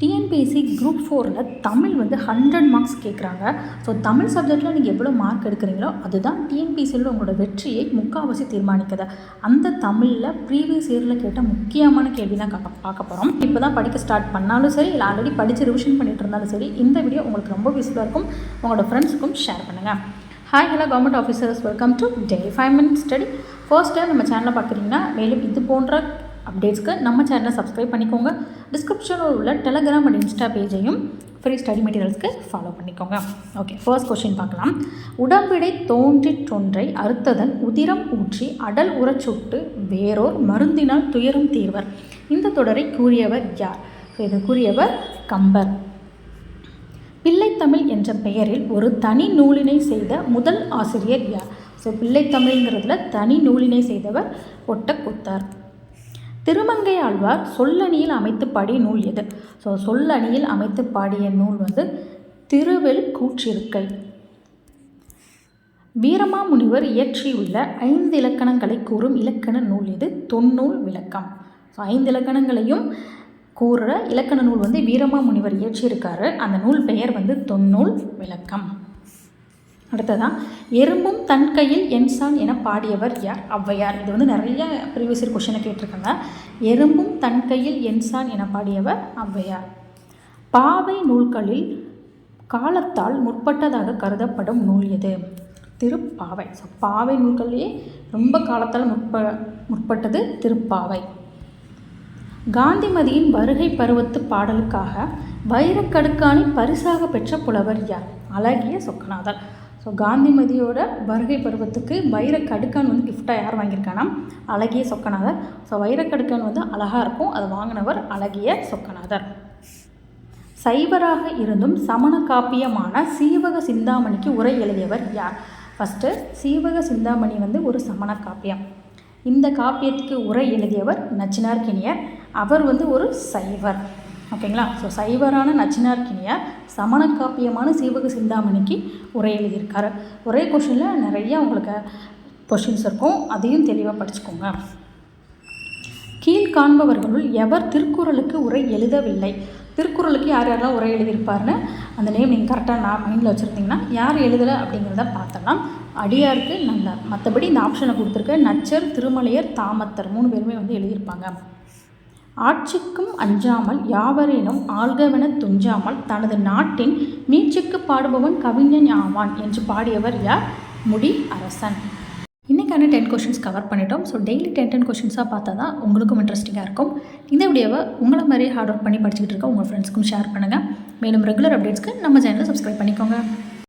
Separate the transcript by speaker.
Speaker 1: TNPSC group ஃபோரில் தமிழ் வந்து hundred marks கேட்குறாங்க ஸோ தமிழ் சப்ஜெக்டில் நீங்கள் எவ்வளோ மார்க் எடுக்கிறீங்களோ அதுதான் டிஎன்பிஎஸ்சியில் உங்களோட வெற்றியை முக்கால்வாசி தீர்மானிக்குது. அந்த தமிழில் ப்ரீவியஸ் இயரில் கேட்ட முக்கியமான கேள்வி தான் கா- பார்க்க போகிறோம் இப்போ தான் படிக்க ஸ்டார்ட் பண்ணாலும் சரி இல்லை ஆல்ரெடி படித்து ரிவிஷன் பண்ணிட்டு இருந்தாலும் சரி இந்த வீடியோ உங்களுக்கு ரொம்ப யூஸ்ஃபுல்லாக இருக்கும். உங்களோட ஃப்ரெண்ட்ஸுக்கும் ஷேர் பண்ணுங்கள் hi hello government officers welcome to daily five minutes study first time நம்ம சேனலை பார்க்குறீங்கன்னா மேலும் இது போன்ற அப்டேட்ஸ்க்கு நம்ம சேனலை சப்ஸ்கிரைப் பண்ணிக்கோங்க. டிஸ்கிரிப்ஷனில் உள்ள டெலகிராம் அண்ட் இன்ஸ்டா பேஜையும் ஃப்ரீ ஸ்டடி மெட்டீரியல்ஸ்க்கு ஃபாலோ பண்ணிக்கோங்க. ஓகே ஃபர்ஸ்ட் கொஷின் பார்க்கலாம். உடம்பிடை தோன்றிற்றொன்றை அறுத்ததன் உதிரம் ஊற்றி அடல் உரச்சுட்டு வேறோர் மருந்தினால் துயரம் தீர்வர். இந்த தொடரை கூறியவர் யார்? ஸோ இது கூறியவர் கம்பர். பிள்ளைத்தமிழ் என்ற பெயரில் ஒரு தனி நூலினை செய்த முதல் ஆசிரியர் யார்? ஸோ பிள்ளைத்தமிழ்ங்கிறதுல தனி நூலினை செய்தவர் ஒட்டக்கூத்தார் திருமங்கை ஆழ்வார் சொல்லணியில் அமைத்து பாடிய நூல் எது? ஸோ சொல்லணியில் அமைத்து பாடிய நூல் வந்து திருவில் கூற்றிருக்கை வீரமாமுனிவர் இயற்றியுள்ள ஐந்து இலக்கணங்களை கூறும் இலக்கண நூல் எது? தொன்னூல் விளக்கம். ஸோ ஐந்து இலக்கணங்களையும் கூறுற இலக்கண நூல் வந்து வீரமாமுனிவர் இயற்றியிருக்காரு. அந்த நூல் பெயர் வந்து தொன்னூல் விளக்கம். அடுத்ததான் எறும்பும் தன் கையில் என்சான் என பாடியவர் யார்? ஔவையார். இது வந்து நிறைய ப்ரீவியஸ் இயர் கொஷனை கேட்டிருக்காங்க. எறும்பும் தன் கையில் என்சான் என பாடியவர் ஔவையார். பாவை நூல்களில் காலத்தால் முற்பட்டதாக கருதப்படும் நூல் எது? திருப்பாவை. ஸோ பாவை நூல்களிலேயே ரொம்ப காலத்தால் முற்ப முற்பட்டது திருப்பாவை. காந்திமதியின் வருகை பருவத்து பாடலுக்காக வைரக்கடுக்காணி பரிசாக பெற்ற புலவர் யார்? அழகிய சொக்கநாதர். ஸோ காந்திமதியோட வருகை பருவத்துக்கு வைரக்கடுக்கான் வந்து கிஃப்டாக யார் வாங்கியிருக்கானா? அழகிய சொக்கநாதர். ஸோ வைரக்கடுக்கான் வந்து அழகாக இருக்கும். அதை வாங்கினவர் அழகிய சொக்கநாதர். சைவராக இருந்தும் சமண காப்பியமான சீவக சிந்தாமணிக்கு உரை எழுதியவர் யார்? ஃபஸ்ட்டு சீவக சிந்தாமணி வந்து ஒரு சமண காப்பியம். இந்த காப்பியத்துக்கு உரை எழுதியவர் நச்சினார் கிணியர். அவர் வந்து ஒரு சைவர். ஓகேங்களா? ஸோ சைவரான நச்சினார்கினியார் சமண காப்பியமான சீவக சிந்தாமணிக்கு உரை எழுதியிருக்காரு. ஒரே கொஷினில் நிறைய உங்களுக்கு கொஷின்ஸ் இருக்கும். அதையும் தெளிவாக படிச்சுக்கோங்க. கீழ்காண்பவர்களுள் எவர் திருக்குறளுக்கு உரை எழுதவில்லை? திருக்குறளுக்கு யார் யாரெல்லாம் உரை எழுதியிருப்பாருன்னு அந்த நேம் நீங்கள் கரெக்டாக நான் மைண்டில் வச்சுருந்தீங்கன்னா யார் எழுதலை அப்படிங்கிறத பார்த்தோம்னா அடியாருக்கு நல்லார் மற்றபடி இந்த ஆப்ஷனை கொடுத்துருக்க நச்சர் திருமலையர் தாமத்தர் மூணு பேருமே வந்து எழுதியிருப்பாங்க. ஆட்சிக்கும் அஞ்சாமல் யாவரேனும் ஆள்கவெனத் துஞ்சாமல் தனது நாட்டின் மீட்சிக்கு பாடுபவன் கவிஞன் ஆவான் என்று பாடியவர் யார்? முடி அரசன். இன்றைக்கான டென் கொஷின்ஸ் கவர் பண்ணிட்டோம். ஸோ டெய்லி டென் டென் கொஷின்ஸாக பார்த்தா தான் உங்களுக்கும் இன்ட்ரெஸ்டிங்காக இருக்கும். இந்த வீடியோவை உங்களை மாதிரி ஹார்ட் ஒர்க் பண்ணி படிச்சுக்கிட்டு இருக்க உங்கள் ஃப்ரெண்ட்ஸ்க்கும் ஷேர் பண்ணுங்கள் மேலும் ரெகுலர் அப்டேட்ஸ்க்கு நம்ம சேனலை சப்ஸ்கிரைப் பண்ணிக்கோங்க.